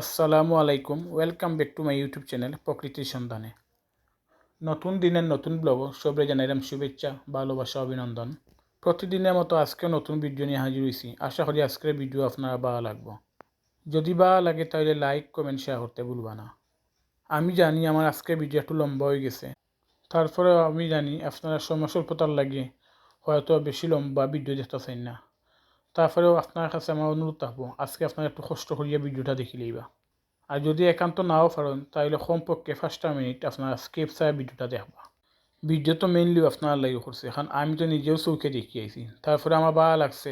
আসসালামু আলাইকুম। Welcome back to my YouTube channel প্রকৃতির সন্ধানে। নতুন দিনের নতুন ব্লগ সবরে জানাইলাম শুভেচ্ছা, ভালোবাসা, অভিনন্দন। প্রতিদিনের মতো আজকে নতুন ভিডিও নিয়ে হাজির হয়েছি আশা করি আজকের ভিডিও আপনারা ভালো লাগবো। যদি ভালো লাগে তাহলে লাইক কমেন্ট শেয়ার করতে ভুলবা না। আমি জানি আমার আজকের ভিডিও একটু লম্বা হয়ে গেছে। তারপরেও আমি জানি আপনারা সময় স্বল্পতার লাগে হয়তো বেশি লম্বা ভিডিও দেখতে চাই না। তারপরেও আপনার কাছে আমার অনুরোধ থাকব, আজকে আপনারা একটু কষ্ট করিয়া ভিডিওটা দেখিলেইবা আর যদি একান্ত নাও পারেন তাহলে কমপক্ষে পাঁচটা মিনিট আপনারা স্কেপ চাই ভিডিওটা দেখবা। ভিডিও তো মেইনলি আপনার লাগে করছে, কারণ আমি তো নিজেও চৌকে দেখি আইছি। তারপরে আমার ভালো লাগছে,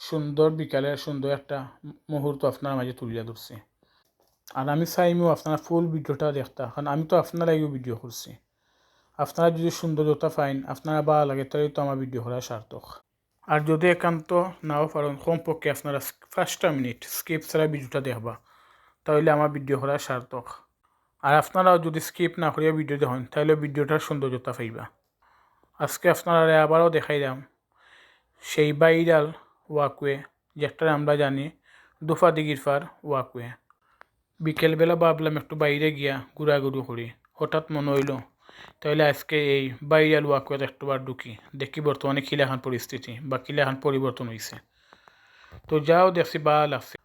সুন্দর বিকালের সুন্দর একটা মুহূর্ত আপনার মাঝে তুলিয়া ধরছে। আর আমি চাইমিও আপনারা ফুল ভিডিওটা দেখতা, কারণ আমি তো আপনার লাগেও ভিডিও করছি। আপনারা যদি সৌন্দর্যতা পাইন, আপনারা ভালো লাগে তাহলে তো আমার ভিডিও করা সার্থক। আর যদি একান্ত নাও পারেন কমপক্ষে আপনারা পাঁচটা মিনিট স্কিপ ছাড়া ভিডিওটা দেখবা, তাহলে আমার ভিডিও করা সার্থক। আর আপনারাও যদি স্কিপ না করিয়া ভিডিও দেখেন তাহলে ভিডিওটার সৌন্দর্যতা পাইবা। আজকে আপনারা আবারও দেখাইলাম সেই বাইরাল ওয়াকওয়ে যেটা আমরা জানি দুফা দিঘির ফার ওয়াকওয়ে বিকেলবেলা ভাবলাম একটু বাইরে গিয়া ঘোরাঘুরি করি, হঠাৎ মনে হইল তাহলে আজকে এই বাইরাল ওয়াকওয়েতে একটুবার ঢুকি। দেখি বর্তমানে কিলাখান পরিস্থিতি বা কিলাখান পরিবর্তন হয়েছে তো যাও দেখছি বা লাগছে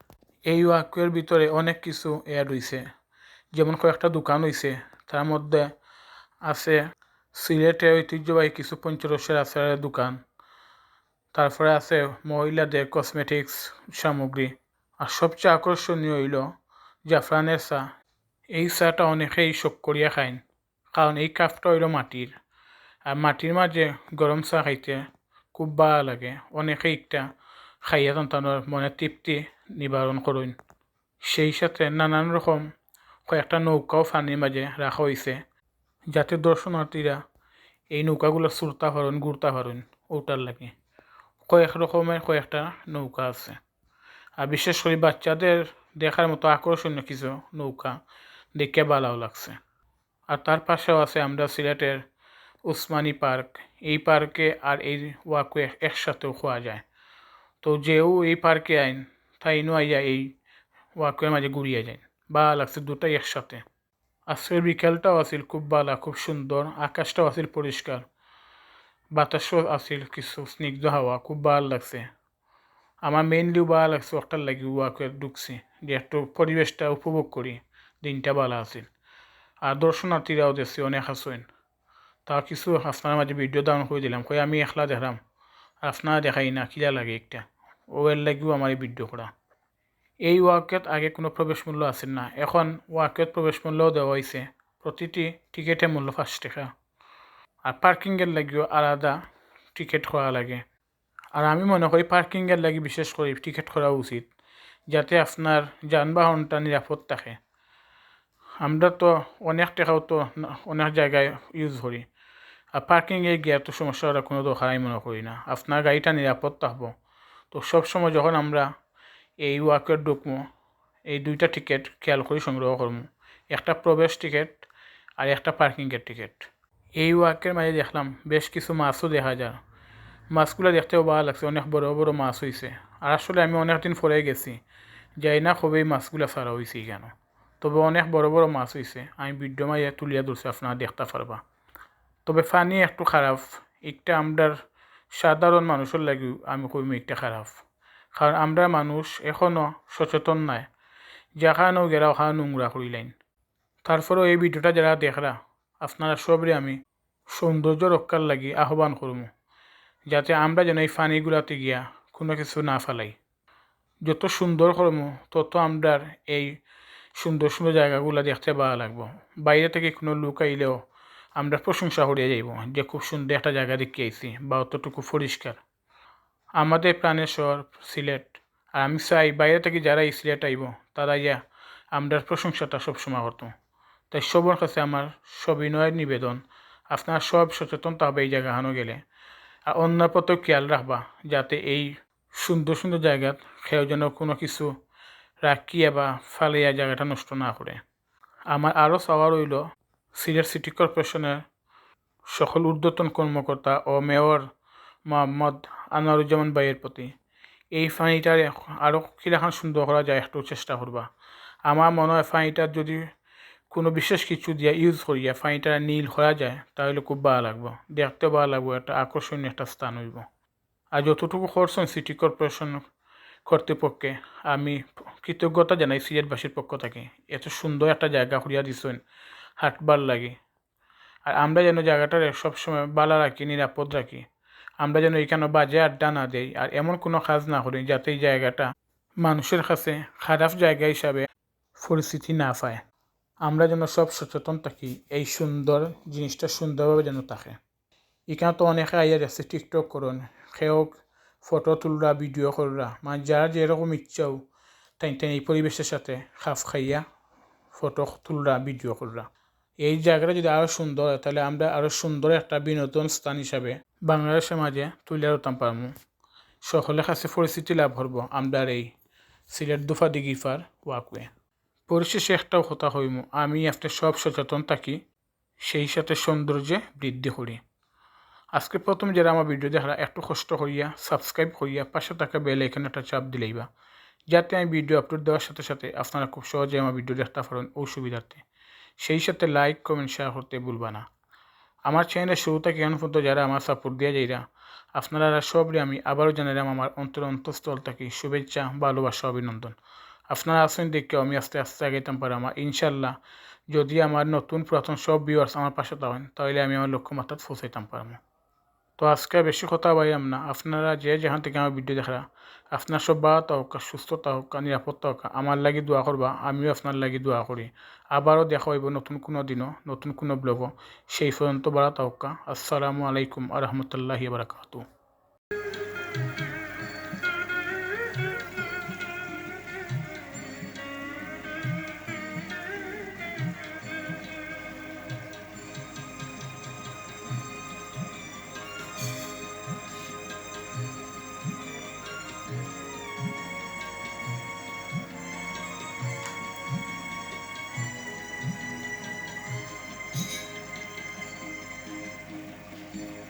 এই ওয়াকওয়ের ভিতরে অনেক কিছু অ্যাড হয়েছে যেমন কয়েকটা দোকান হয়েছে তার মধ্যে আছে সিলেটের ঐতিহ্যবাহী কিছু পঞ্চরসের আচারের দোকান। তারপরে আছে মহিলাদের কসমেটিক্স সামগ্রী। আর সবচেয়ে আকর্ষণীয় হইল জাফরানের চা। এই চাটা অনেকেই শোক করিয়া খাইন। কারণ এই কাপটা হইল মাটির আর মাটির মাঝে গরম চা খাইতে খুব ভালো লাগে। অনেকে একটা খাইয়া সন্তানোর মনে তৃপ্তি নিবারণ করুন সেই সাথে নানান রকম কয়েকটা নৌকাও পানির মাঝে রাখা হয়েছে যাতে দর্শনার্থীরা এই নৌকাগুলো চুরতা পারেন ঘুরতা পারেন ওটার লাগে। কয়েক রকমের কয়েকটা নৌকা আছে। আর বিশেষ করে বাচ্চাদের দেখার মতো আকর্ষণীয় কিছু নৌকা দেখে ভালো লাগছে। আর তার পাশেও আছে আমরা সিলেটের উসমানী পার্ক। এই পার্কে আর এই ওয়াকওয়ে একসাথেও খোয়া যায়। তো যেও এই পার্কে আইন, তাই তাইনও আইয়া এই ওয়াকওয়ের মাঝে ঘুরিয়ে যায় বা লাগছে দুটাই একসাথে। আজকের বিকেলটাও আছিল খুব ভালো খুব সুন্দর, আকাশটাও আছিল পরিষ্কার। বাতাসও আছিল কিছু স্নিগ্ধ হাওয়া, খুব ভালো লাগছে। আমার মেইনলিও ভালো লাগছে ওটার লাগি ওয়াকওয়ে ঢুকছি, যে একটু পরিবেশটা উপভোগ করি, দিনটা ভালো আছিল। আর দর্শনার্থীরাও দেখছি অনেক আসেন তা কিছু আপনার মাঝে ভিডিও দান করে দিলাম কই আমি একলা দেখলাম আপনারা দেখাই না, কিলা লাগে একটা? ও এর লাগিও আমার এই ভিডিও করা এই ওয়াকেট আগে কোনো প্রবেশ মূল্য আছে না। এখন ওয়াকেট প্রবেশ মূল্যও দেওয়া হয়েছে প্রতিটি টিকিটের মূল্য পাঁচ টাকা। আর পার্কিংয়ের লাগিও আলাদা টিকিট করা লাগে। আর আমি মনে করি পার্কিংয়ের লাগি বিশেষ করে টিকিট করা উচিত, যাতে আপনার যানবাহনটা নিরাপদ থাকে। আমরা তো অনেক টাকাও তো অনেক জায়গায় ইউজ করি। আর পার্কিংয়ে গিয়ে তো সমস্যা হওয়ার কোনো দরকার মনে করি না। আপনার গাড়িটা নিরাপদ থাকব তো সবসময় যখন আমরা এই ওয়াকের ঢুকবো, এই দুইটা টিকিট খেয়াল করে সংগ্রহ করব। একটা প্রবেশ টিকিট আর একটা পার্কিংয়ের টিকিট এই ওয়াকের মাঝে দেখলাম বেশ কিছু মাছও দেখা যায়। মাছগুলো দেখতেও ভালো লাগছে, অনেক বড় বড় মাছ হয়েছে আর আসলে আমি অনেক দিন পরে গেছি, যাই না খুবই মাছগুলো ছাড়া হয়েছে কেন? তবে অনেক বড় বড় মাছ হয়েছে আমি ভিডিও মাইয়া তুলিয়া ধরছি, আপনারা দেখতে পারবা। তবে পানি একটু খারাপ। একটা আমরার সাধারণ মানুষের লাগি আমি কইম একটা খারাপ। কারণ আমরা মানুষ এখনও সচেতন নাই। যেখানেও গেরা ওখানে নোংরা করি লাইন তারপরেও এই ভিডিওটা যারা দেখরা, আপনারা সবরে আমি সৌন্দর্য রক্ষার লাগি আহ্বান করব যাতে আমরা যেন এই পানিগুলাতে গিয়া কোনো কিছু না ফেলাই। যত সুন্দর করব তত আমরার এই সুন্দর সুন্দর জায়গাগুলো দেখতে ভালো লাগবো। বাইরে থেকে কোনো লোক আইলেও আমরা প্রশংসা হরিয়ে যাইব যে খুব সুন্দর একটা জায়গা দেখে আইছি বা অতটুকু পরিষ্কার। আমাদের প্রাণের শহর সিলেট। আর আমি চাই বাইরে থেকে যারা এই সিলেট আইব, তারা ইয়া আমরা প্রশংসাটা সবসময় করতো। তাই সবার কাছে আমার সবিনয়ের নিবেদন, আপনার সব সচেতন থাকবে এই জায়গাখানো গেলে। আর অন্য প্রতি খেয়াল রাখবা, যাতে এই সুন্দর সুন্দর জায়গাত খেয়েও যেন কোনো কিছু রাখিয়া বা ফালিয়া জায়গাটা নষ্ট না করে আমার আরও চাওয়া রইল সিলেট সিটি কর্পোরেশনের সকল ঊর্ধ্বতন কর্মকর্তা ও মেয়র মোহাম্মদ আনোয়ারুজ্জামান ভাইয়ের প্রতি এই ফানিটারে আরও কিরাখান সুন্দর করা যায় একটু চেষ্টা করবা আমার মনে হয় ফাঁইটা যদি কোনো বিশেষ কিছু দিয়ে ইউজ করিয়া ফাঁইটা নীল করা যায় তাহলে খুব ভালো লাগবে। দেখতে ভালো লাগবে একটা আকর্ষণীয় একটা স্থান হইব। আর যতটুকু করছেন সিটি কর্পোরেশন কর্তৃপক্ষে আমি কৃতজ্ঞতা জানাই সিলেটবাসীর পক্ষ থেকে। এত সুন্দর একটা জায়গা করিয়া দিছেন। হাঁটবার লাগে। আর আমরা যেন জায়গাটার সবসময় বালা রাখি, নিরাপদ রাখি। আমরা যেন এখানে বাজে আড্ডা না দেই আর এমন কোনো কাজ না করি যাতে এই জায়গাটা মানুষের কাছে খারাপ জায়গা হিসাবে পরিস্থিতি না পায়। আমরা যেন সব সচেতন থাকি, এই সুন্দর জিনিসটা সুন্দরভাবে যেন থাকে। এখানে তো অনেকে আইয়া যাচ্ছে টিকটক করুন, সেও ফটো তুলরা ভিডিও কররা মানে যার যেরকম ইচ্ছাও তাই তাই এই পরিবেশের সাথে খাপ খাইয়া ফটো তুলরা ভিডিও কররা এই জায়গাটা যদি আরও সুন্দর হয়, তাহলে আমরা আরও সুন্দর একটা বিনোদন স্থান হিসাবে বাংলাদেশের মাঝে তুলে ধরতাম পারব সকলের কাছে পরিস্থিতি লাভ করব আমরা এই সিলেট দুফা দিঘিফার ওয়াকওয়ে পরিশেষে একটাও কথা হইম আমি একটা সব সচেতন থাকি, সেই সাথে সৌন্দর্যে বৃদ্ধি করি আজকে প্রথম যারা আমার ভিডিও দেখারা একটু কষ্ট করিয়া সাবস্ক্রাইব করিয়া, পাশে থাকা বেল এখানে একটা চাপ দিলেইবা, যাতে আমি ভিডিও আপলোড দেওয়ার সাথে সাথে আপনারা খুব সহজে আমার ভিডিও দেখতে পারেন ও সুবিধার্থে। সেই সাথে লাইক কমেন্ট শেয়ার করতে ভুলবা না। আমার চ্যানেলের শুরু থেকে এখন পর্যন্ত যারা আমার সাপোর্ট দিয়ে যাইরা, আপনারা সবরে আমি আবারও জানালাম আমার অন্তর অন্তঃস্থল থেকে শুভেচ্ছা, ভালোবাসা, অভিনন্দন। আপনারা আসেন দেখে আমি আস্তে আস্তে আগাইতাম আমার, ইনশাল্লাহ যদি আমার নতুন পুরাতন সব ভিউয়ার্স আমার পাশে থাকেন, তাহলে আমি আমার লক্ষ্যমাত্রা পৌঁছাইতাম পারব তো আজকে বেশি কথা বাইয়াম না। আপনারা যে যেখান থেকে আমার ভিডিও দেখা আপনার সব বা হোক সুস্থতা হোক নিরাপত্তা হোক আমার লাগি দোয়া করবা আমিও আপনার লাগি দোয়া করি আবারও দেখা হইব নতুন কোনো দিনও নতুন কোনো ব্লগও সেই পর্যন্ত বাড়া হোক আসসালামু আলাইকুম আ রহমতুল্লাহি বারাকাতু Yeah.